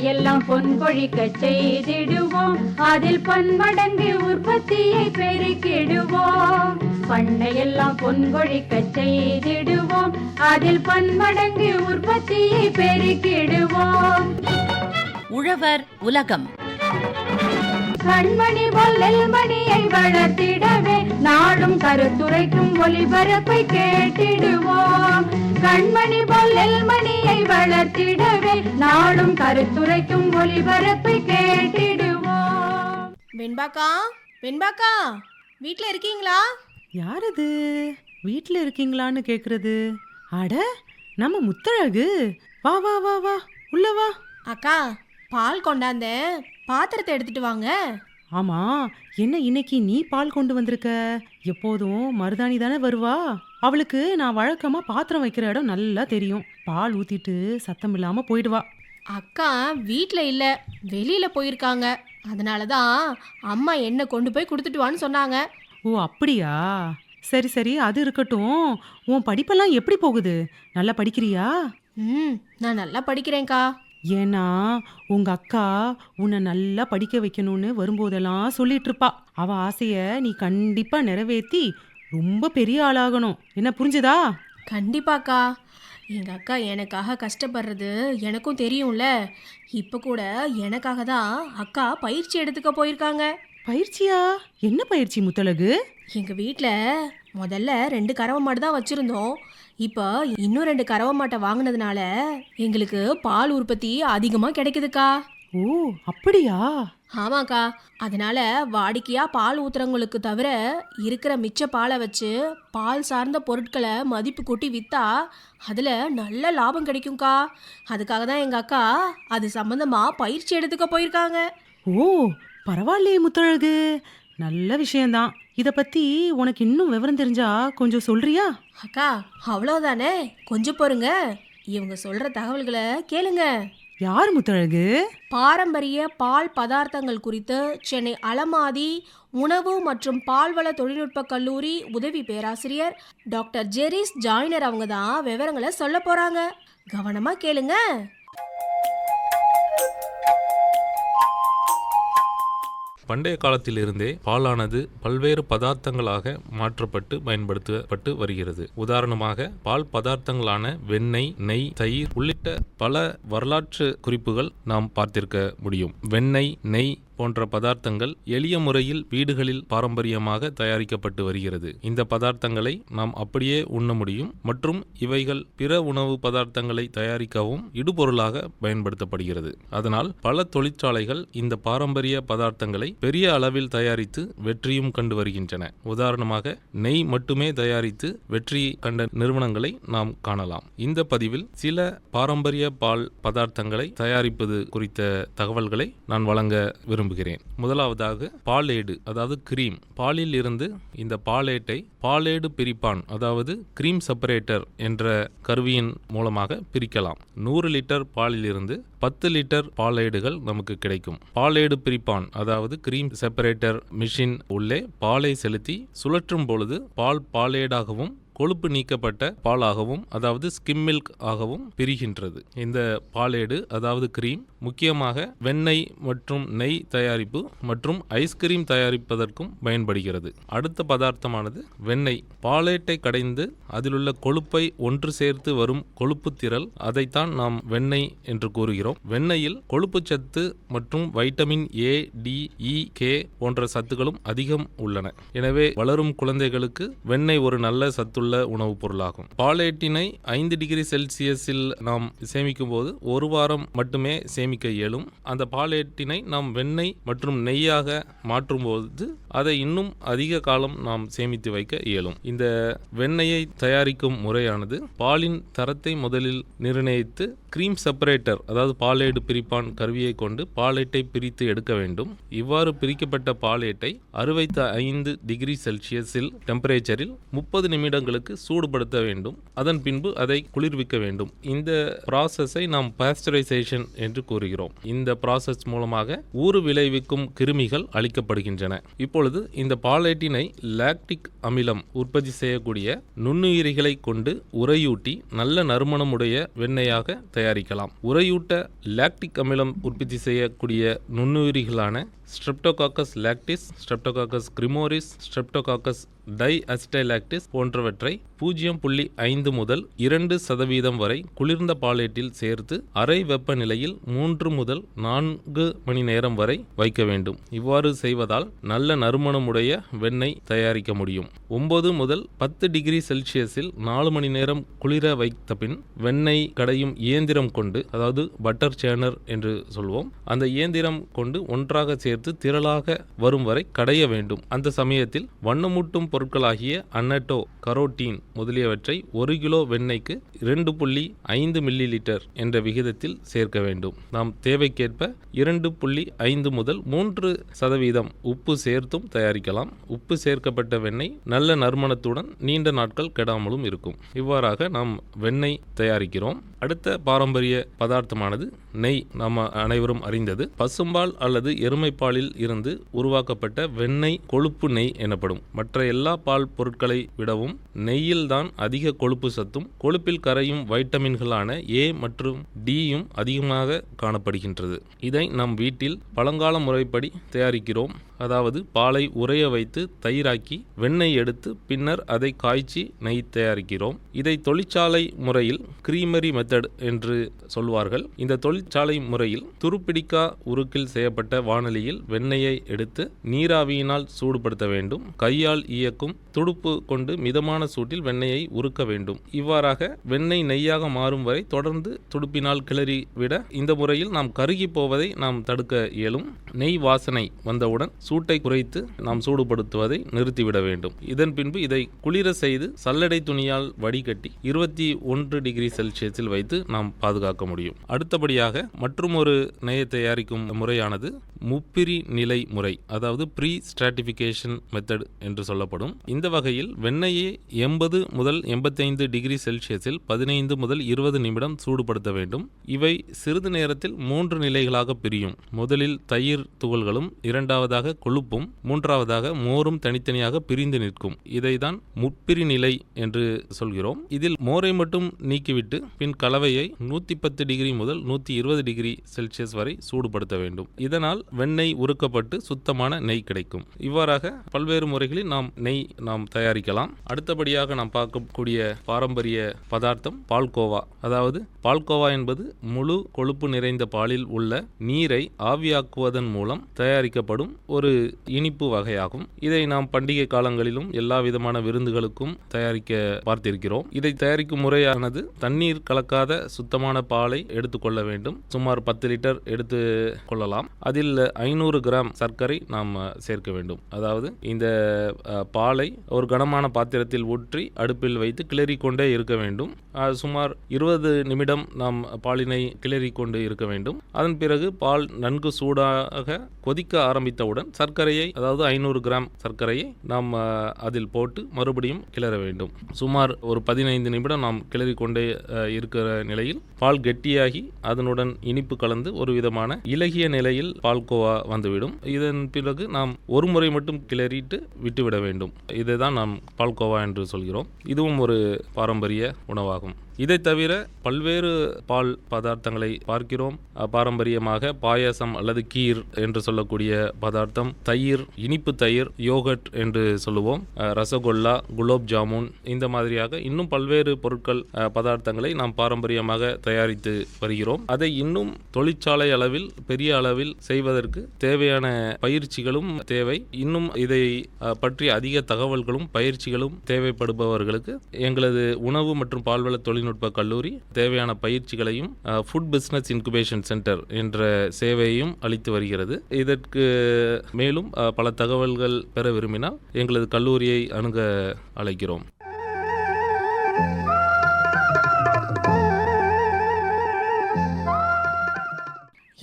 பண்ணையெல்லாம் பொன் கொழிக்க செய்திடுவோம். அதில் பன்மடங்கு உற்பத்தியை பெருக்கிடுவோம். பண்ணையெல்லாம் பொன் கொழிக்க செய்திடுவோம். அதில் பன்மடங்கு உற்பத்தியை பெருக்கிடுவோம். உழவர் உலகம். கண்மணி பொல்லல் மணியை வளர்த்திடவே நாடும் கருத்துரைக்கும் ஒளிபரப்பை கேட்டிடுவோம். கண்மணி பொல்லல் மணியை வளர்த்திடவே நாடும் கருத்துரைக்கும் ஒளிபரப்பை கேட்டிடுவோம். வெண்பாக்கா வெண்பாக்கா வீட்ல இருக்கீங்களா? யார் அது வீட்டில் இருக்கீங்களான்னு கேட்குறது அட நம்ம முத்தழகு. வா வா வா வா உள்ள வா. அக்கா பால் கொண்டாந்தேன். பாத்திரத்தை எடுத்துட்டு வாங்க. ஆமா என்ன இன்னைக்கு நீ பால் கொண்டு வந்திருக்க? எப்போதும் மருதாணி தானே வருவா? அவளுக்கு நான் வழக்கமா பாத்திரம் வைக்கிற இடம் நல்லா தெரியும். பால் ஊத்திட்டு சத்தம் இல்லாம போயிடுவா. அக்கா வீட்ல இல்ல வெளியில போயிருக்காங்க. அதனால தான் அம்மா என்ன கொண்டு போய் கொடுத்துட்டு வான்னு சொன்னாங்க. ஓ அப்படியா? சரி சரி அது இருக்கட்டும். உன் படிப்பெல்லாம் எப்படி போகுது? நல்லா படிக்கிறியா? ம் நான் நல்லா படிக்கிறேன்க்கா. ஏன்னா உங்க அக்கா உன்னை நல்லா படிக்க வைக்கணும்னு வரும்போதெல்லாம் சொல்லிட்டு இருப்பா அவ ஆசைய நீ கண்டிப்பா நிறைவேத்தி ரொம்ப பெரிய ஆளாகணும். என்ன புரிஞ்சுதா? கண்டிப்பாக்கா. எங்க அக்கா எனக்காக கஷ்டப்படுறது எனக்கும் தெரியும்ல. இப்போ கூட எனக்காக தான் அக்கா பயிற்சி எடுத்துக்க போயிருக்காங்க. பயிற்சியா? என்ன பயிற்சி முத்தழகு? எங்க வீட்டில் முதல்ல ரெண்டு கறவை மாடு தான் வச்சிருந்தோம். இப்போ இன்னும் ரெண்டு கறவை மாட்டை வாங்கினதுனால எங்களுக்கு பால் உற்பத்தி அதிகமாக கிடைக்குதுக்கா. ஓ அப்படியா? ஆமாக்கா. அதனால வாடிக்கையா பால் ஊத்துறவங்களுக்கு தவிர இருக்கிற மிச்ச பாலை வச்சு பால் சார்ந்த பொருட்களை மதிப்பு கூட்டி வித்தா அதில் நல்ல லாபம் கிடைக்கும்க்கா. அதுக்காக தான் எங்கள் அக்கா அது சம்மந்தமா பயிற்சி எடுத்துக்க போயிருக்காங்க. ஓ பரவாயில்லையே முத்தழகு. நல்ல விஷயம்தான். இத பத்தி உனக்கு இன்னும் விவரம் தெரிஞ்சா கொஞ்சம் சொல்றியா? அக்கா அவ்வளோதானே கொஞ்சம் பொறுங்க. இவங்க சொல்ற தகவல்களை கேளுங்க. யார் முத்தழகு? பாரம்பரிய பால் பதார்த்தங்கள் குறித்து சென்னை அலமாதி உணவு மற்றும் பால்வள தொழில்நுட்ப கல்லூரி உதவி பேராசிரியர் டாக்டர் ஜெரிஸ் ஜாய்னர் அவங்க தான் விவரங்களை சொல்ல போறாங்க. கவனமா கேளுங்க. பண்டைய காலத்திலிருந்தே பாலானது பல்வேறு பதார்த்தங்களாக மாற்றப்பட்டு பயன்படுத்தப்பட்டு வருகிறது. உதாரணமாக பால் பதார்த்தங்களான வெண்ணெய் நெய் தயிர் உள்ளிட்ட பல வரலாற்று குறிப்புகள் நாம் பார்த்திருக்க முடியும். வெண்ணெய் நெய் போன்ற பதார்த்தங்கள் எளிய முறையில் வீடுகளில் பாரம்பரியமாக தயாரிக்கப்பட்டு வருகிறது. இந்த பதார்த்தங்களை நாம் அப்படியே உண்ண முடியும் மற்றும் இவைகள் பிற உணவு பதார்த்தங்களை தயாரிக்கவும் இடுபொருளாக பயன்படுத்தப்படுகிறது. அதனால் பல தொழிற்சாலைகள் இந்த பாரம்பரிய பதார்த்தங்களை பெரிய அளவில் தயாரித்து வெற்றியும் கண்டு வருகின்றன. உதாரணமாக நெய் மட்டுமே தயாரித்து வெற்றி கண்ட நிறுவனங்களை நாம் காணலாம். இந்த பதிவில் சில பாரம்பரிய பால் பதார்த்தங்களை தயாரிப்பது குறித்த தகவல்களை நான் வழங்க விரும்புகிறேன். விரும்புகிறேன். முதலாவதாக பாலேடு அதாவது கிரீம் பாலில் இருந்து இந்த பாலேட்டை பாலேடு பிரிப்பான் அதாவது கிரீம் செப்பரேட்டர் என்ற கருவியின் மூலமாக பிரிக்கலாம். நூறு லிட்டர் பாலிலிருந்து பத்து லிட்டர் பாலேடுகள் நமக்கு கிடைக்கும். பாலேடு பிரிப்பான் அதாவது கிரீம் செப்பரேட்டர் மிஷின் உள்ளே பாலை செலுத்தி சுழற்றும் பொழுது பால் பாலேடாகவும் கொழுப்பு நீக்கப்பட்ட பாலாகவும் அதாவது ஸ்கிம் மில்க் ஆகவும் பிரிகின்றது. இந்த பாலேடு அதாவது கிரீம் முக்கியமாக வெண்ணெய் மற்றும் நெய் தயாரிப்பு மற்றும் ஐஸ்கிரீம் தயாரிப்பதற்கும் பயன்படுகிறது. அடுத்த பதார்த்தமானது வெண்ணெய். பாலேட்டை கடைந்து அதிலுள்ள கொழுப்பை ஒன்று சேர்த்து வரும் கொழுப்பு திரள் அதைத்தான் நாம் வெண்ணெய் என்று கூறுகிறோம். வெண்ணெயில் கொழுப்பு சத்து மற்றும் vitamin A D E K போன்ற சத்துக்களும் அதிகம் உள்ளன. எனவே வளரும் குழந்தைகளுக்கு வெண்ணெய் ஒரு நல்ல சத்துள்ள உணவுப் பொருளாகும். பாலேட்டினை ஐந்து டிகிரி செல்சியஸில் நாம் சேமிக்கும் போது ஒரு வாரம் மட்டுமே சேமிக்க இயலும். அந்த பாலேட்டினை நாம் வெண்ணெய் மற்றும் நெய்யாக மாற்றும்போது அதை இன்னும் அதிக காலம் நாம் சேமித்து வைக்க இயலும். இந்த வெண்ணெயை தயாரிக்கும் முறையானது பாலின் தரத்தை முதலில் நிர்ணயித்து கிரீம் செப்பரேட்டர் அதாவது பாலேடு பிரிப்பான் கருவியை கொண்டு பாலேட்டை பிரித்து எடுக்க வேண்டும். இவ்வாறு பிரிக்கப்பட்ட பாலேட்டை அறுபத்தி ஐந்து டிகிரி செல்சியஸில் டெம்பரேச்சரில் முப்பது நிமிடங்களுக்கு நாட்களுக்கு சூடுபடுத்த வேண்டும். அதன் பின்பு அதை குளிர்விக்க வேண்டும். இந்த ப்ராசஸை நாம் பாஸ்டரைசேஷன் என்று கூறுகிறோம். இந்த ப்ராசஸ் மூலமாக ஊறு விளைவிக்கும் கிருமிகள் அளிக்கப்படுகின்றன. இப்பொழுது இந்த பாலேட்டினை லாக்டிக் அமிலம் உற்பத்தி செய்யக்கூடிய நுண்ணுயிரிகளை கொண்டு உரையூட்டி நல்ல நறுமணமுடைய வெண்ணெயாக தயாரிக்கலாம். உரையூட்ட லாக்டிக் அமிலம் உற்பத்தி செய்யக்கூடிய நுண்ணுயிரிகளான streptococcus lactis streptococcus cremoris streptococcus diacetylactis போன்றவற்றை பூஜ்ஜியம் புள்ளி ஐந்து முதல் இரண்டு சதவீதம் வரை குளிர்ந்த பாலேட்டில் சேர்த்து அறை வெப்பநிலையில் மூன்று முதல் நான்கு மணி நேரம் வரை வைக்க வேண்டும். இவ்வாறு செய்வதால் நல்ல நறுமணமுடைய வெண்ணெய் தயாரிக்க முடியும். ஒன்பது முதல் பத்து டிகிரி செல்சியஸில் நாலு மணி நேரம் குளிர வைத்த பின் வெண்ணெய் கடையும் இயந்திரம் கொண்டு அதாவது பட்டர் சேனர் என்று சொல்வோம் அந்த இயந்திரம் கொண்டு ஒன்றாக சேர்த்து திரளாக வரும் வரை கடைய வேண்டும். அந்த சமயத்தில் வண்ணமூட்டும் பொருட்களாகிய அன்னட்டோ கரோட்டீன் முதலியவற்றை ஒரு கிலோ வெண்ணெய்க்கு இரண்டு புள்ளி ஐந்து மில்லி லிட்டர் என்ற விகிதத்தில் சேர்க்க வேண்டும். நாம் தேவைக்கேற்ப இரண்டு புள்ளி ஐந்து முதல் மூன்று சதவீதம் உப்பு சேர்த்தும் தயாரிக்கலாம். உப்பு சேர்க்கப்பட்ட வெண்ணெய் நல்ல நறுமணத்துடன் நீண்ட நாட்கள் கெடாமலும் இருக்கும். இவ்வாறாக நாம் வெண்ணெய் தயாரிக்கிறோம். அடுத்த பாரம்பரிய பதார்த்தமானது நெய் நாம் அனைவரும் அறிந்தது. பசும்பால் அல்லது எருமைப்பாலில் இருந்து உருவாக்கப்பட்ட வெண்ணெய் கொழுப்பு நெய் எனப்படும். மற்ற எல்லா பால் பொருட்களை விடவும் நெய்யில்தான் அதிக கொழுப்பு சத்தும் கொழுப்பில் கரையும் வைட்டமின்களான ஏ மற்றும் டியும் அதிகமாக காணப்படுகின்றது. இதை நம் வீட்டில் பழங்கால முறைப்படி தயாரிக்கிறோம். அதாவது பாலை உறைய வைத்து தயிராக்கி வெண்ணெய் எடுத்து பின்னர் அதை காய்ச்சி நெய் தயாரிக்கிறோம். இதை தொழிற்சாலை முறையில் கிரீமரி மெத்தட் என்று சொல்வார்கள். இந்த தொழிற்சாலை முறையில் துருப்பிடிக்கா உருக்கில் செய்யப்பட்ட வானொலியில் வெண்ணெயை எடுத்து நீராவியினால் சூடுபடுத்த வேண்டும். கையால் இயக்கும் துடுப்பு கொண்டு மிதமான சூட்டில் வெண்ணெயை உருக்க வேண்டும். இவ்வாறாக வெண்ணெய் நெய்யாக மாறும் வரை தொடர்ந்து துடுப்பினால் கிளறி விட இந்த முறையில் நாம் கருகி போவதை நாம் தடுக்க இயலும். நெய் வாசனை வந்தவுடன் சூட்டை குறைத்து நாம் சூடுபடுத்துவதை நிறுத்திவிட வேண்டும். இதன் பின்பு இதை குளிர செய்து சல்லடை துணியால் வடிகட்டி இருபத்தி ஒன்று டிகிரி செல்சியஸில் வைத்து நாம் பாதுகாக்க முடியும். அடுத்தபடியாக மற்றும் ஒரு நெய்யை தயாரிக்கும் முறையானது முப்பிரி நிலை முறை அதாவது ப்ரீ ஸ்ட்ராட்டிஃபிகேஷன் மெத்தட் என்று சொல்லப்படும். இந்த வகையில் வெண்ணெயை எண்பது முதல் எண்பத்தைந்து டிகிரி செல்சியஸில் பதினைந்து முதல் இருபது நிமிடம் சூடுபடுத்த வேண்டும். இவை சிறிது நேரத்தில் மூன்று நிலைகளாக பிரியும். முதலில் தயிர் துகள்களும் இரண்டாவதாக கொழுப்பும் மூன்றாவதாக மோரும் தனித்தனியாக பிரிந்து நிற்கும். இதைதான் முப்பிரி நிலை என்று சொல்கிறோம். இதில் மோரை மட்டும் நீக்கிவிட்டு பின் கலவையை நூற்றி பத்து டிகிரி முதல் நூற்றி இருபது டிகிரி செல்சியஸ் வரை சூடுபடுத்த வேண்டும். இதனால் வெண்ணெய் உருக்கப்பட்டு சுத்தமான நெய் கிடைக்கும். இவ்வாறாக பல்வேறு முறைகளில் நாம் நெய் நாம் தயாரிக்கலாம். அடுத்தபடியாக நாம் பார்க்கக்கூடிய பாரம்பரிய பதார்த்தம் பால்கோவா. அதாவது பால்கோவா என்பது முழு கொழுப்பு நிறைந்த பாலில் உள்ள நீரை ஆவியாக்குவதன் மூலம் தயாரிக்கப்படும் ஒரு இனிப்பு வகையாகும். இதை நாம் பண்டிகை காலங்களிலும் எல்லா விதமான விருந்துகளுக்கும் தயாரிக்க பார்த்திருக்கிறோம். இதை தயாரிக்கும் முறையானது தண்ணீர் கலக்காத சுத்தமான பாலை எடுத்துக்கொள்ள வேண்டும். சுமார் பத்து லிட்டர் எடுத்து கொள்ளலாம். அதில் ஐநூறு கிராம் சர்க்கரை நாம் சேர்க்க வேண்டும். அதாவது இந்த பாலை ஒரு கனமான பாத்திரத்தில் ஊற்றி அடுப்பில் வைத்து கிளறி கொண்டே இருக்க வேண்டும். சுமார் இருபது நிமிடம் நாம் பாலினை கிளறி கொண்டு இருக்க வேண்டும். அதன் பிறகு பால் நன்கு சூடாக கொதிக்க ஆரம்பித்தவுடன் சர்க்கரையை அதாவது ஐநூறு கிராம் சர்க்கரையை நாம் அதில் போட்டு மறுபடியும் கிளற வேண்டும். சுமார் ஒரு பதினைந்து நிமிடம் நாம் கிளறி கொண்டே இருக்கிற நிலையில் பால் கெட்டியாகி அதனுடன் இனிப்பு கலந்து ஒரு விதமான இலகிய நிலையில் பால் கோவா வந்துவிடும். இதன் பிறகு நாம் ஒரு முறை மட்டும் கிளறிட்டு விட்டுவிட வேண்டும். இதை தான் நாம் பால்கோவா என்று சொல்கிறோம். இதுவும் ஒரு பாரம்பரிய உணவாகும். இதை தவிர பல்வேறு பால் பதார்த்தங்களை பார்க்கிறோம். பாரம்பரியமாக பாயாசம் அல்லது கீர் என்று சொல்லக்கூடிய பதார்த்தம் தயிர் இனிப்பு தயிர் யோகட் என்று சொல்லுவோம். ரசகுல்லா குலோப் ஜாமுன் இந்த மாதிரியாக இன்னும் பல்வேறு பொருட்கள் பதார்த்தங்களை நாம் பாரம்பரியமாக தயாரித்து வருகிறோம். அதை இன்னும் தொழிற்சாலை அளவில் பெரிய அளவில் செய்வதற்கு தேவையான பயிற்சிகளும் தேவை. இன்னும் இதை பற்றி அதிக தகவல்களும் பயிற்சிகளும் தேவைப்படுபவர்களுக்கு எங்களது உணவு மற்றும் பால்வள தொழில்நுட்ப கல்லூரி தேவையான பயிற்சிகளையும் ஃபுட் பிஸ்னஸ் இன்குபேஷன் சென்டர் என்ற சேவையையும் அளித்து வருகிறது. இதற்கு மேலும் பல தகவல்கள் பெற விரும்பினால் எங்களது கல்லூரியை அணுக அழைக்கிறோம்.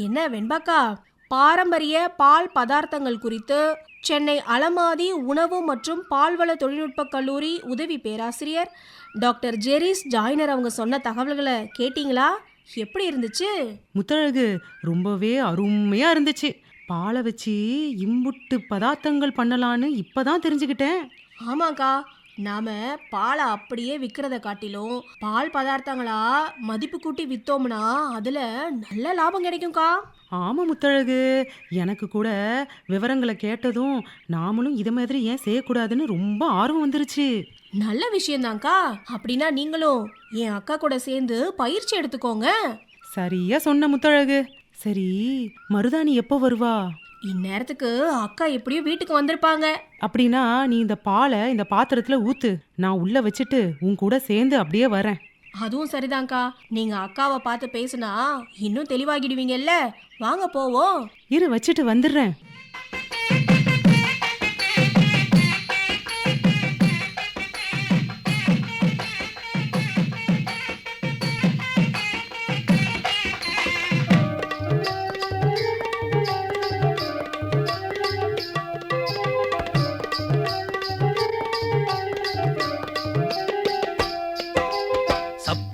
என்ன வெண்பாக்கா? பாரம்பரிய பால் பதார்த்தங்கள் குறித்து சென்னை அலமாதி உணவு மற்றும் பால்வள தொழில்நுட்ப கல்லூரி உதவி பேராசிரியர் டாக்டர் ஜெரிஸ் ஜாய்னர் அவங்க சொன்ன தகவல்களை கேட்டிங்களா? எப்படி இருந்துச்சு? முத்தழகு ரொம்பவே அருமையா இருந்துச்சு. பாலை வச்சு இம்புட்டு பதார்த்தங்கள் பண்ணலான்னு இப்பதான் தெரிஞ்சுக்கிட்டேன். ஆமாக்கா. நாம பாலை அப்படியே விற்கிறத காட்டிலும் பால் பதார்த்தங்களா மதிப்பு கூட்டி வித்தோம்னா அதுல நல்ல லாபம் கிடைக்கும்க்கா. ஆமா முத்தழகு. எனக்கு கூட விவரங்களை கேட்டதும் நாமளும் இதை மாதிரி ஏன் செய்யக்கூடாதுன்னு ரொம்ப ஆர்வம் வந்துருச்சு. நல்ல விஷயம்தான்க்கா அப்படின்னா நீங்களும் என் அக்கா கூட சேர்ந்து பயிற்சி எடுத்துக்கோங்க. சரியா சொன்ன முத்தழகு. சரி மருதாணி எப்போ வருவா? இந்நேரத்துக்கு அக்கா எப்படியும் வீட்டுக்கு வந்திருப்பாங்க. அப்படின்னா நீ இந்த பாலை இந்த பாத்திரத்துல ஊத்து. நான் உள்ள வச்சுட்டு உன் கூட சேர்ந்து அப்படியே வரேன். அதுவும் சரிதான்க்கா. நீங்க அக்காவை பார்த்து பேசுனா இன்னும் தெளிவாகிடுவீங்கல்ல. வாங்க போவோம். இரு வச்சுட்டு வந்துடுறேன்.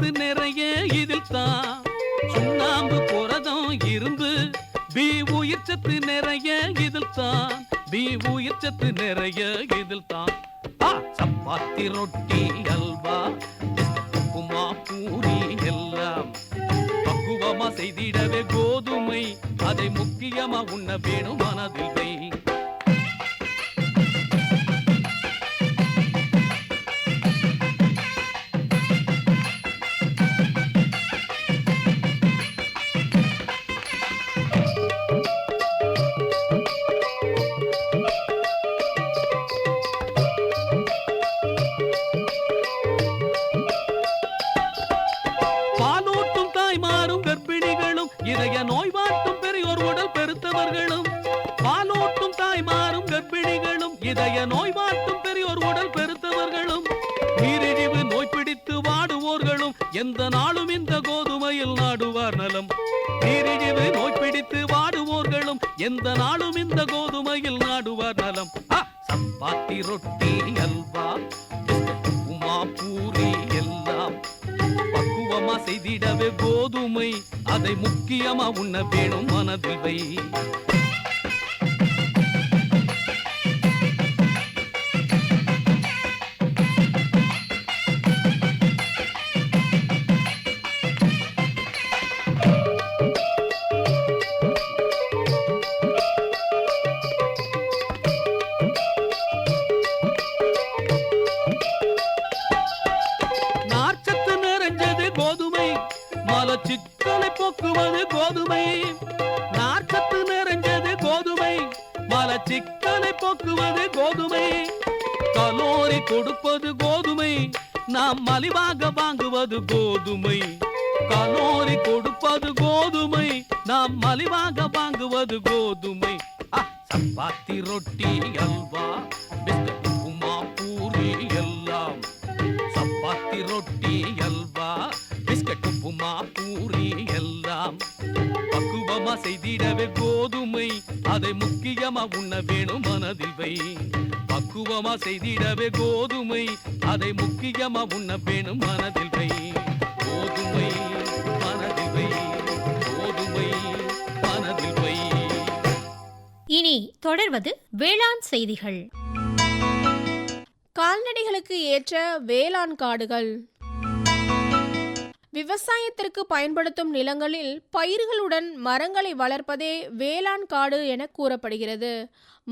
சத்து நிறைய இதில் தான் சுண்ணாம்பு புரதம் இருந்து பி உயிர் சத்து நிறைய இதில் தான் பி உயிர் சத்து நிறைய இதில் தான் சப்பாத்தி ரொட்டி அல்வா உப்புமா பூரி எல்லாம். பக்குவமா செய்திடவே கோதுமை அதை முக்கியமா உண்ண வேணும் மனதில் நாளும் இந்த கோதுமையில் நாடுவார் நலம். நீரிழிவு நோய் பிடித்து வாடுவோர்களும் எந்த நாளும் இந்த கோதுமையில் நாடுவார் நலம். ஆ, சப்பாத்தி ரொட்டி அல்வா உமா பூரி எல்லாம். பக்குவமா செய்திடவே கோதுமை. அதை முக்கியமா உண்ண வேணும் மனதில் வை மலச்சிக்கலை போக்குவது கோதுமை. நார்ச்சத்து நிறைஞ்சது கோதுமை. மலச்சிக்கலை போக்குவது கோதுமை. கலோரி கொடுப்பது கோதுமை. நாம் மலிவாக வாங்குவது கோதுமை. கலோரி கொடுப்பது கோதுமை. நாம் மலிவாக வாங்குவது கோதுமை. சப்பாத்தி ரொட்டி அல்வா பிஸ்கட் உப்புமா பூரி எல்லாம். சப்பாத்தி ரொட்டி உப்புமா பூரி எல்லாம் பக்குவமா செய்திடவே கோதுமை அதை முக்கியமா உண்ண வேணும் மனதில் வை பக்குவமா செய்திடவே கோதுமை அதை முக்கியமா உண்ண வேணும் மனதில் வை கோதுமை மனதில் வை கோதுமை மனதில் வை இனி தொடர்வது வேளாண் செய்திகள். கால்நடைகளுக்கு ஏற்ற வேளாண் காடுகள். விவசாயத்திற்கு பயன்படுத்தும் நிலங்களில் பயிர்களுடன் மரங்களை வளர்ப்பதே வேளாண் காடு என கூறப்படுகிறது.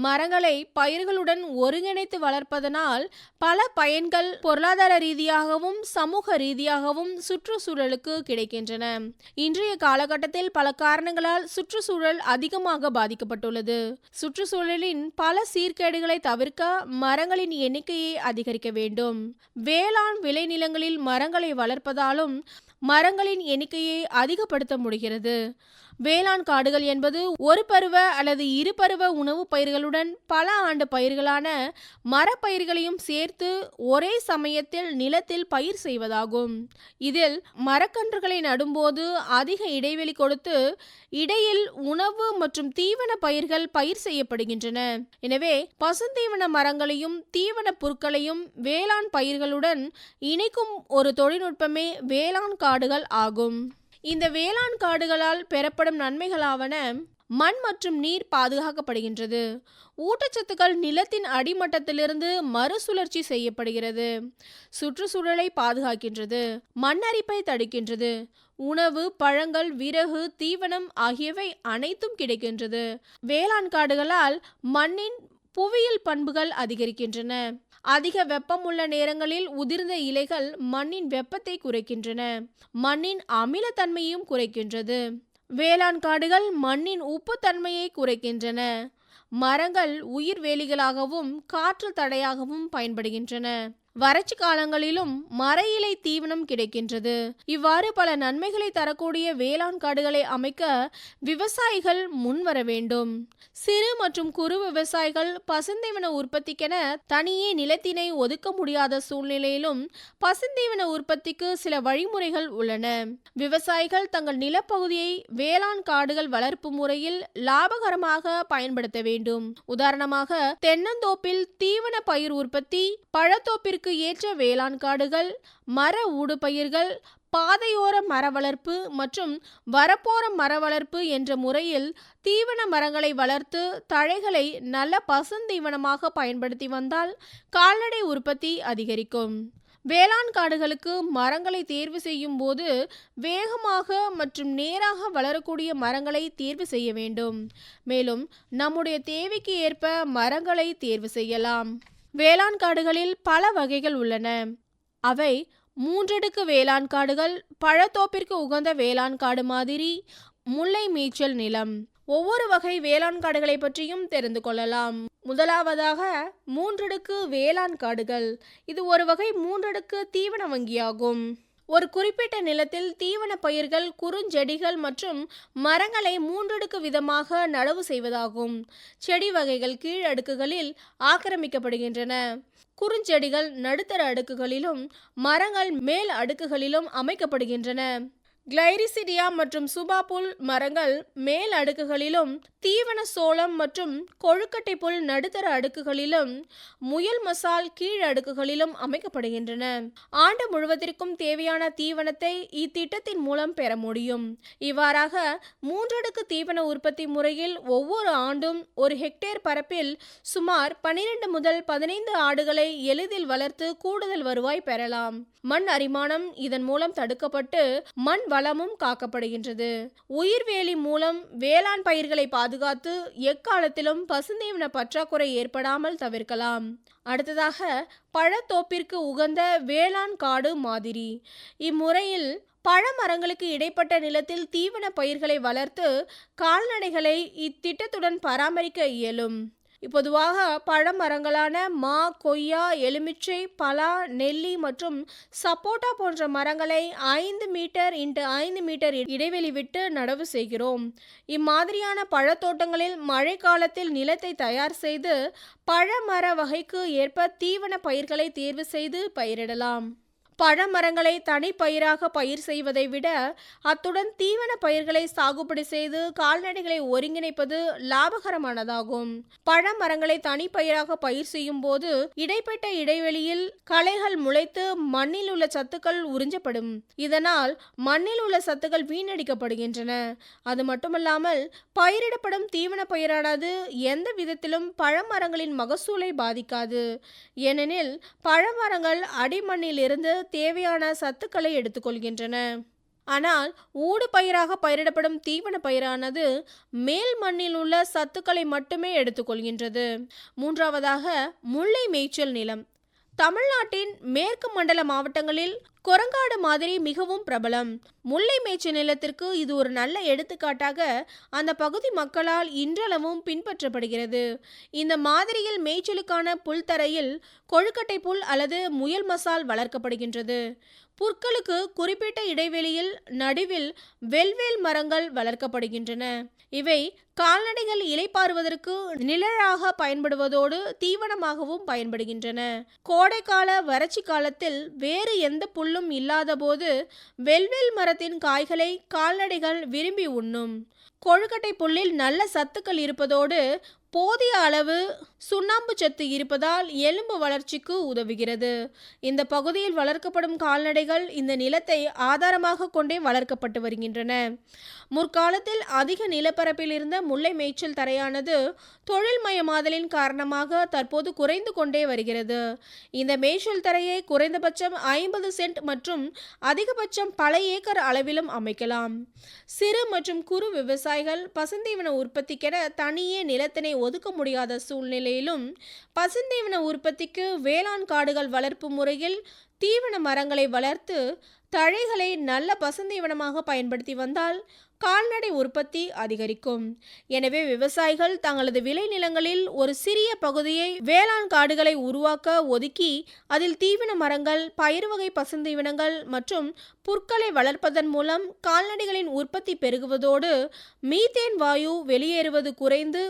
மரங்களை பயிர்களுடன் ஒருங்கிணைத்து வளர்ப்பதனால் பல பயன்கள் பொருளாதார ரீதியாகவும் சமூக ரீதியாகவும் சுற்றுச்சூழலுக்கு கிடைக்கின்றன. இன்றைய காலகட்டத்தில் பல காரணங்களால் சுற்றுச்சூழல் அதிகமாக பாதிக்கப்பட்டுள்ளது. சுற்றுச்சூழலின் பல சீர்கேடுகளை தவிர்க்க மரங்களின் எண்ணிக்கையை அதிகரிக்க வேண்டும். வேளாண் விளைநிலங்களில் மரங்களை வளர்ப்பதாலும் மரங்களின் எண்ணிக்கையை அதிகப்படுத்த முடிகிறது. வேளாண் காடுகள் என்பது ஒரு பருவ அல்லது இரு பருவ உணவுப் பயிர்களுடன் பல ஆண்டு பயிர்களான மரப்பயிர்களையும் சேர்த்து ஒரே சமயத்தில் நிலத்தில் பயிர் செய்வதாகும். இதில் மரக்கன்றுகளை நடும்போது அதிக இடைவெளி கொடுத்து இடையில் உணவு மற்றும் தீவன பயிர்கள் பயிர் செய்யப்படுகின்றன. எனவே பசுந்தீவன மரங்களையும் தீவன புற்களையும் வேளாண் பயிர்களுடன் இணைக்கும் ஒரு தொழில்நுட்பமே வேளாண் காடுகள் ஆகும். இந்த வேளாண் காடுகளால் பெறப்படும் நன்மைகளாவன மண் மற்றும் நீர் பாதுகாக்கப்படுகின்றது. ஊட்டச்சத்துக்கள் நிலத்தின் அடிமட்டத்திலிருந்து மறுசுழற்சி செய்யப்படுகிறது. சுற்றுச்சூழலை பாதுகாக்கின்றது. மண்ணரிப்பை தடுக்கின்றது. உணவு பழங்கள் விறகு தீவனம் ஆகியவை அனைத்தும் கிடைக்கின்றது. வேளாண் காடுகளால் மண்ணின் புவியியல் பண்புகள் அதிகரிக்கின்றன. அதிக வெப்பம் உள்ள நேரங்களில் உதிர்ந்த இலைகள் மண்ணின் வெப்பத்தை குறைக்கின்றன. மண்ணின் அமிலத்தன்மையும் குறைக்கின்றது. வேளாண் காடுகள் மண்ணின் உப்புத்தன்மையை குறைக்கின்றன. மரங்கள் உயிர் வேலிகளாகவும் காற்று தடையாகவும் பயன்படுகின்றன. வறட்சி காலங்களிலும் மர இலை தீவனம் கிடைக்கின்றது. இவ்வாறு பல நன்மைகளை தரக்கூடிய வேளாண் காடுகளை அமைக்க விவசாயிகள் முன்வர வேண்டும். சிறு மற்றும் குறு விவசாயிகள் பசுந்தீவன உற்பத்திக்கென தனியே நிலத்தினை ஒதுக்க முடியாத சூழ்நிலையிலும் பசுந்தீவன உற்பத்திக்கு சில வழிமுறைகள் உள்ளன. விவசாயிகள் தங்கள் நிலப்பகுதியை வேளாண் காடுகள் வளர்ப்பு முறையில் லாபகரமாக பயன்படுத்த வேண்டும். உதாரணமாக தென்னந்தோப்பில் தீவன பயிர் உற்பத்தி பழத்தோப்பிற்கு ஏற்ற வேளாண் காடுகள் மர ஊடுபயிர்கள் பாதையோர மர வளர்ப்பு மற்றும் வரப்போர மர வளர்ப்பு என்ற முறையில் தீவன மரங்களை வளர்த்து தழைகளை நல்ல பசுந்தீவனமாக பயன்படுத்தி வந்தால் கால்நடை உற்பத்தி அதிகரிக்கும். வேளாண் காடுகளுக்கு மரங்களை தேர்வு செய்யும் போது வேகமாக மற்றும் நேராக வளரக்கூடிய மரங்களை தேர்வு செய்ய வேண்டும். மேலும் நம்முடைய தேவைக்கு ஏற்ப மரங்களை தேர்வு செய்யலாம். வேளாண் காடுகளில் பல வகைகள் உள்ளன. அவை மூன்றடுக்கு வேளாண் காடுகள் பழத்தோப்பிற்கு உகந்த வேளாண் காடு மாதிரி முல்லை மேய்ச்சல் நிலம். ஒவ்வொரு வகை வேளாண் காடுகளை பற்றியும் தெரிந்து கொள்ளலாம். முதலாவதாக மூன்றடுக்கு வேளாண் காடுகள். இது ஒரு வகை மூன்றடுக்கு தீவன வங்கியாகும். ஒரு குறிப்பிட்ட நிலத்தில் தீவன பயிர்கள் குறுஞ்செடிகள் மற்றும் மரங்களை மூன்றடுக்கு விதமாக நடவு செய்வதாகும். செடி வகைகள் கீழ் அடுக்குகளில் ஆக்கிரமிக்கப்படுகின்றன. குறுஞ்செடிகள் நடுத்தர அடுக்குகளிலும் மரங்கள் மேல் அடுக்குகளிலும் அமைக்கப்படுகின்றன. கிளைரிசிடியா மற்றும் சுபாபுல் மரங்கள் மேல் அடுக்குகளிலும் தீவன சோளம் மற்றும் கொழுக்கட்டை புல் நடுத்தர அடுக்குகளிலும் முயல் மசால் கீழ் அடுக்குகளிலும் அமைக்கப்படுகின்றன. ஆண்டு முழுவதற்கும் தேவையான தீவனத்தை இத்திட்டத்தின் மூலம் பெற முடியும். இவ்வாறாக மூன்றடுக்கு தீவன உற்பத்தி முறையில் ஒவ்வொரு ஆண்டும் ஒரு ஹெக்டேர் பரப்பில் சுமார் பனிரெண்டு முதல் பதினைந்து ஆடுகளை எளிதில் வளர்த்து கூடுதல் வருவாய் பெறலாம். மண் அரிமானம் இதன் மூலம் தடுக்கப்பட்டு மண் வளமும் காக்கப்படுகின்றது. உயிர்வேலி மூலம் வேளாண் பயிர்களை பாதுகாத்து எக்காலத்திலும் பசுந்தீவன பற்றாக்குறை ஏற்படாமல் தவிர்க்கலாம். அடுத்ததாக பழத்தோப்பிற்கு உகந்த வேளாண் காடு மாதிரி. இம்முறையில் பழமரங்களுக்கு இடைப்பட்ட நிலத்தில் தீவன பயிர்களை வளர்த்து கால்நடைகளை இத்திட்டத்துடன் பராமரிக்க இயலும். பொதுவாக பழமரங்களான மா கொய்யா எலுமிச்சை பலா நெல்லி மற்றும் சப்போட்டா போன்ற மரங்களை ஐந்து மீட்டர் இன்ட்டு ஐந்து மீட்டர் இடைவெளி விட்டு நடவு செய்கிறோம். இம்மாதிரியான பழத்தோட்டங்களில் மழை காலத்தில் நிலத்தை தயார் செய்து பழமர வகைக்கு ஏற்ப தீவன பயிர்களை தேர்வு செய்து பயிரிடலாம். பழமரங்களை தனிப்பயிராக பயிர் செய்வதை விட அத்துடன் தீவன பயிர்களை சாகுபடி செய்து கால்நடைகளை ஒருங்கிணைப்பது லாபகரமானதாகும். பழமரங்களை தனிப்பயிராக பயிர் செய்யும் போது இடைப்பட்ட இடைவெளியில் களைகள் முளைத்து மண்ணில் உள்ள சத்துக்கள் உறிஞ்சப்படும். இதனால் மண்ணில் உள்ள சத்துக்கள் வீணடிக்கப்படுகின்றன. அது மட்டுமல்லாமல் பயிரிடப்படும் தீவன பயிரானது எந்த விதத்திலும் பழமரங்களின் மகசூலை பாதிக்காது. ஏனெனில் பழமரங்கள் அடிமண்ணிலிருந்து தேவையான சத்துக்களை எடுத்துக்கொள்கின்றன. ஆனால் ஊடு பயிராக பயிரிடப்படும் தீவன பயிரானது மேல் மண்ணில் உள்ள சத்துக்களை மட்டுமே எடுத்துக்கொள்கின்றது. மூன்றாவதாக முல்லை மேய்ச்சல் நிலம். தமிழ்நாட்டின் மேற்கு மண்டல மாவட்டங்களில் குரங்காடு மாதிரி மிகவும் பிரபலம். முல்லை மேய்ச்சல் நிலத்திற்கு இது ஒரு நல்ல எடுத்துக்காட்டாக அந்த பகுதி மக்களால் இன்றளவும் பின்பற்றப்படுகிறது. இந்த மாதிரியில் மேய்ச்சலுக்கான புல்தரையில் கொழுக்கட்டை புல் அல்லது முயல் மசால் வளர்க்கப்படுகின்றது. புற்களுக்கு குறிப்பிட்ட இடைவெளியில் நடுவில் வெல்வேல் மரங்கள் வளர்க்கப்படுகின்றன. இவை கால்நடைகள் இலைப்பாறுவதற்கு நிழலாக பயன்படுவதோடு தீவனமாகவும் பயன்படுகின்றன. கோடைக்கால வறட்சி காலத்தில் வேறு எந்த புல்லும் இல்லாதபோது வெல்வெல் மரத்தின் காய்களை கால்நடைகள் விரும்பி உண்ணும். கொழுக்கட்டை புல்லில் நல்ல சத்துக்கள் இருப்பதோடு போதிய அளவு சுண்ணாம்பு சத்து இருப்பதால் எலும்பு வளர்ச்சிக்கு உதவுகிறது. இந்த பகுதியில் வளர்க்கப்படும் கால்நடைகள் இந்த நிலத்தை ஆதாரமாக கொண்டே வளர்க்கப்பட்டு வருகின்றன. முற்காலத்தில் அதிக நிலப்பரப்பில் இருந்த முல்லை மேய்ச்சல் தரையானது தொழில்மயமாதலின் காரணமாக தற்போது குறைந்து கொண்டே வருகிறது. இந்த மேய்ச்சல் தரையை குறைந்தபட்சம் ஐம்பது சென்ட் மற்றும் அதிகபட்சம் பல ஏக்கர் அளவிலும் அமைக்கலாம். சிறு மற்றும் குறு விவசாயிகள் பசுந்தீவன உற்பத்திக்கென தனியே நிலத்தினை ஒதுக்க முடியாத சூழ்நிலையிலும் பசுந்தீவன உற்பத்திக்கு வேளாண் காடுகள் வளர்ப்பு முறையில் தீவன மரங்களை வளர்த்து தழைகளை நல்ல பசுந்தீவனமாக பயன்படுத்தி வந்தால் கால்நடை உற்பத்தி அதிகரிக்கும். எனவே விவசாயிகள் தங்களது விளைநிலங்களில் ஒரு சிறிய பகுதியை வேளாண் காடுகளை உருவாக்க ஒதுக்கி அதில் தீவன மரங்கள் பயிர் வகை பசுந்தீவனங்கள் மற்றும் புற்களை வளர்ப்பதன் மூலம் கால்நடைகளின் உற்பத்தி பெருகுவதோடு மீத்தேன் வாயு வெளியேறுவது குறைந்து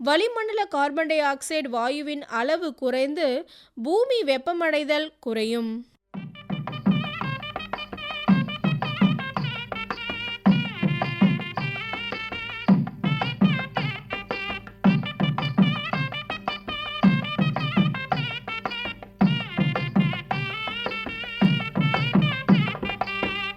வளிமண்டல கார்பன் டை ஆக்சைடு வாயுவின் அளவு குறைந்து பூமி வெப்பமடைதல் குறையும்.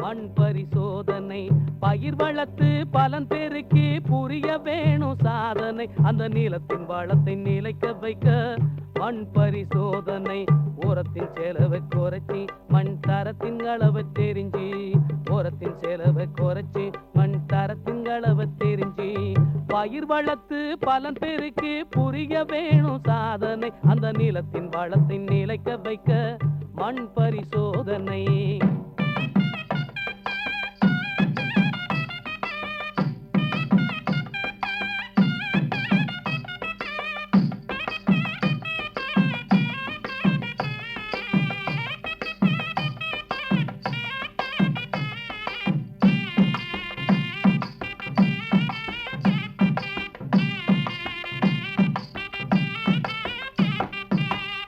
மண் பரிசோதனை. பயிர் வளர்த்து பலன் பெருக்கி புரிய வேணும் சாதனை. அந்த நீளத்தின் வளத்தை நிலைக்க வைக்க மண் பரிசோதனை. உரத்தின் செலவை குறைச்சி மண் தரத்தின் அளவை தெரிஞ்சு. உரத்தின் செலவை குறைச்சி மண் தரத்தின் அளவை தெரிஞ்சு. பயிர் வளர்த்து பலன் பெருக்கி புரிய வேணும் சாதனை. அந்த நிலத்தின் வளத்தை நிலைக்க வைக்க மண் பரிசோதனை.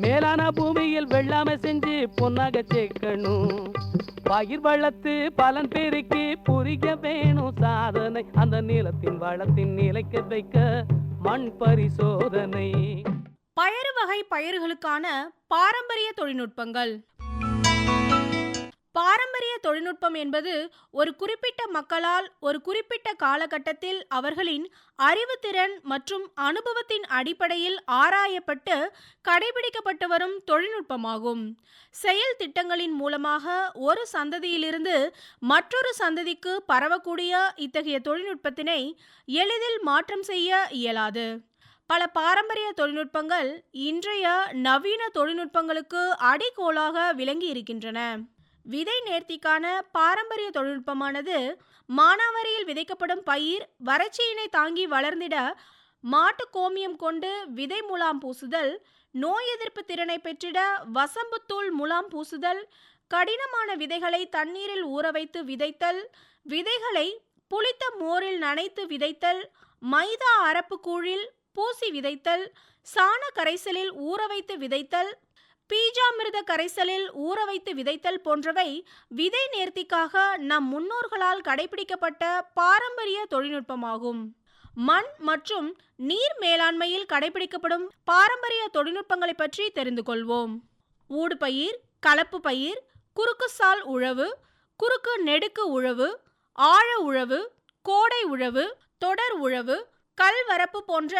மேலான பூமியில் வெள்ளாமை செஞ்சு பொன்னாக சேர்க்கணும். பயிர் வளர்த்து பலன் பெருக்கி புரிய வேணும் சாதனை. அந்த நீளத்தின் வளத்தின் நிலைக்க வைக்க மண் பரிசோதனை. பயறு வகை பயிர்களுக்கான பாரம்பரிய தொழில்நுட்பங்கள். பாரம்பரிய தொழில்நுட்பம் என்பது ஒரு குறிப்பிட்ட மக்களால் ஒரு குறிப்பிட்ட காலகட்டத்தில் அவர்களின் அறிவுத்திறன் மற்றும் அனுபவத்தின் அடிப்படையில் ஆராயப்பட்டு கடைபிடிக்கப்பட்டு வரும் தொழில்நுட்பமாகும். செயல் திட்டங்களின் மூலமாக ஒரு சந்ததியிலிருந்து மற்றொரு சந்ததிக்கு பரவக்கூடிய இத்தகைய தொழில்நுட்பத்தினை எளிதில் மாற்றம் செய்ய இயலாது. பல பாரம்பரிய தொழில்நுட்பங்கள் இன்றைய நவீன தொழில்நுட்பங்களுக்கு அடிக்கோலாக விளங்கி இருக்கின்றன விதை நேர்த்திக்கான பாரம்பரிய தொழில்நுட்பமானது மானாவாரியில் விதைக்கப்படும் பயிர் வறட்சியினை தாங்கி வளர்ந்திட மாட்டு கோமியம் கொண்டு விதை முலாம் பூசுதல் நோய் எதிர்ப்பு திறனை பெற்றிட வசம்புத்தூள் முலாம் பூசுதல் கடினமான விதைகளை தண்ணீரில் ஊற வைத்து விதைத்தல் விதைகளை புளித்த மோரில் நனைத்து விதைத்தல் மைதா அரப்பு கூழில் பூசி விதைத்தல் சாண கரைசலில் ஊற வைத்து விதைத்தல் பீஜாமிர்த கரைசலில் ஊற வைத்து விதைத்தல் போன்றவை விதை நேர்த்திக்காக நம் முன்னோர்களால் கடைபிடிக்கப்பட்ட பாரம்பரிய தொழில்நுட்பமாகும். மண் மற்றும் நீர் மேலாண்மையில் கடைபிடிக்கப்படும் பாரம்பரிய தொழில்நுட்பங்களை பற்றி தெரிந்து கொள்வோம். ஊடுபயிர் கலப்பு பயிர் குறுக்கு சால் உழவு குறுக்கு நெடுக்கு உழவு ஆழ உழவு கோடை உழவு தொடர் உழவு கல்வரப்பு போன்ற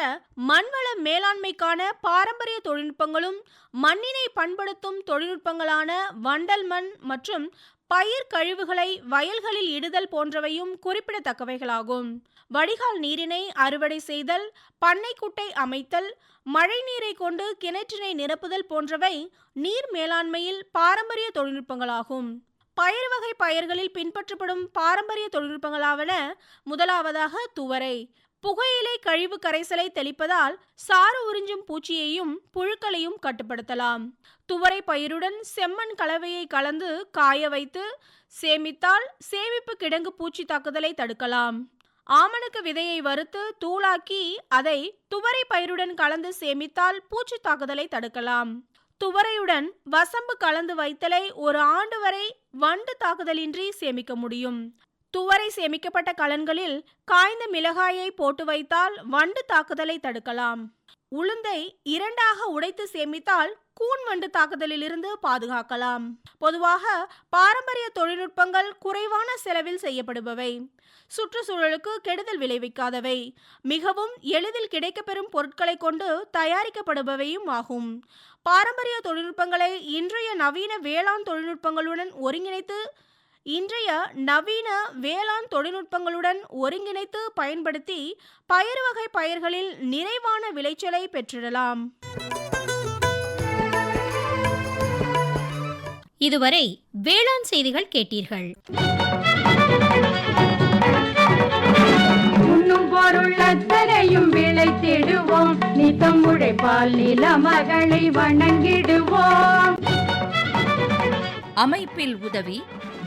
மண்வள மேலாண்மைக்கான பாரம்பரிய தொழில்நுட்பங்களும் மண்ணினை பண்படுத்தும் தொழில்நுட்பங்களான வண்டல் மண் மற்றும் பயிர் கழிவுகளை வயல்களில் இடுதல் போன்றவையும் குறிப்பிடத்தக்கவைகளாகும். வடிகால் நீரினை அறுவடை செய்தல் பண்ணைக்குட்டை அமைத்தல் மழை நீரை கொண்டு கிணற்றினை நிரப்புதல் போன்றவை நீர் மேலாண்மையில் பாரம்பரிய தொழில்நுட்பங்களாகும். பயிர் வகை பயிர்களில் பின்பற்றப்படும் பாரம்பரிய தொழில்நுட்பங்களாவன முதலாவதாக துவரை. புகையிலை கழிவு கரைசலை தெளிப்பதால் சாறு உறிஞ்சும் பூச்சியையும் புழுக்களையும் கட்டுப்படுத்தலாம். துவரை பயிருடன் செம்மண் கலவையை கலந்து காய வைத்து சேமித்தால் சேமிப்பு கிடங்கு பூச்சி தாக்குதலை தடுக்கலாம். ஆமணக்கு விதையை வறுத்து தூளாக்கி அதை துவரை பயிருடன் கலந்து சேமித்தால் பூச்சி தாக்குதலை தடுக்கலாம். துவரையுடன் வசம்பு கலந்து வைத்தலை ஒரு ஆண்டு வரை வண்டு தாக்குதலின்றி சேமிக்க முடியும். துவரை சேமிக்கப்பட்ட கலன்களில் காய்ந்த மிளகாயை போட்டு வைத்தால் வண்டு தாக்குதலை தடுக்கலாம். உளுந்தை இரண்டாக உடைத்து சேமித்தால் கூன் வண்டு தாக்குதலிலிருந்து பாதுகாக்கலாம். பொதுவாக பாரம்பரிய தொழில்நுட்பங்கள் குறைவான செலவில் செய்யப்படுபவை. சுற்றுச்சூழலுக்கு கெடுதல் விளைவிக்காதவை. மிகவும் எளிதில் கிடைக்கப்பெறும் பொருட்களை கொண்டு தயாரிக்கப்படுபவையும் ஆகும். பாரம்பரிய தொழில்நுட்பங்களை இன்றைய நவீன வேளாண் தொழில்நுட்பங்களுடன் ஒருங்கிணைத்து இன்றைய நவீன வேளாண் தொழில்நுட்பங்களுடன் ஒருங்கிணைத்து பயன்படுத்தி பயிர் வகை பயிர்களில் நிறைவான விளைச்சலை பெற்றிடலாம். இதுவரை வேளாண் செய்திகள் கேட்டீர்கள். உண்ணும் பொருள் அத்தனையும் விளைத்திடுவோம் நித்தம் உழைப்பால் நில மகளை வணங்கிடுவோம். அமைப்பில் உதவி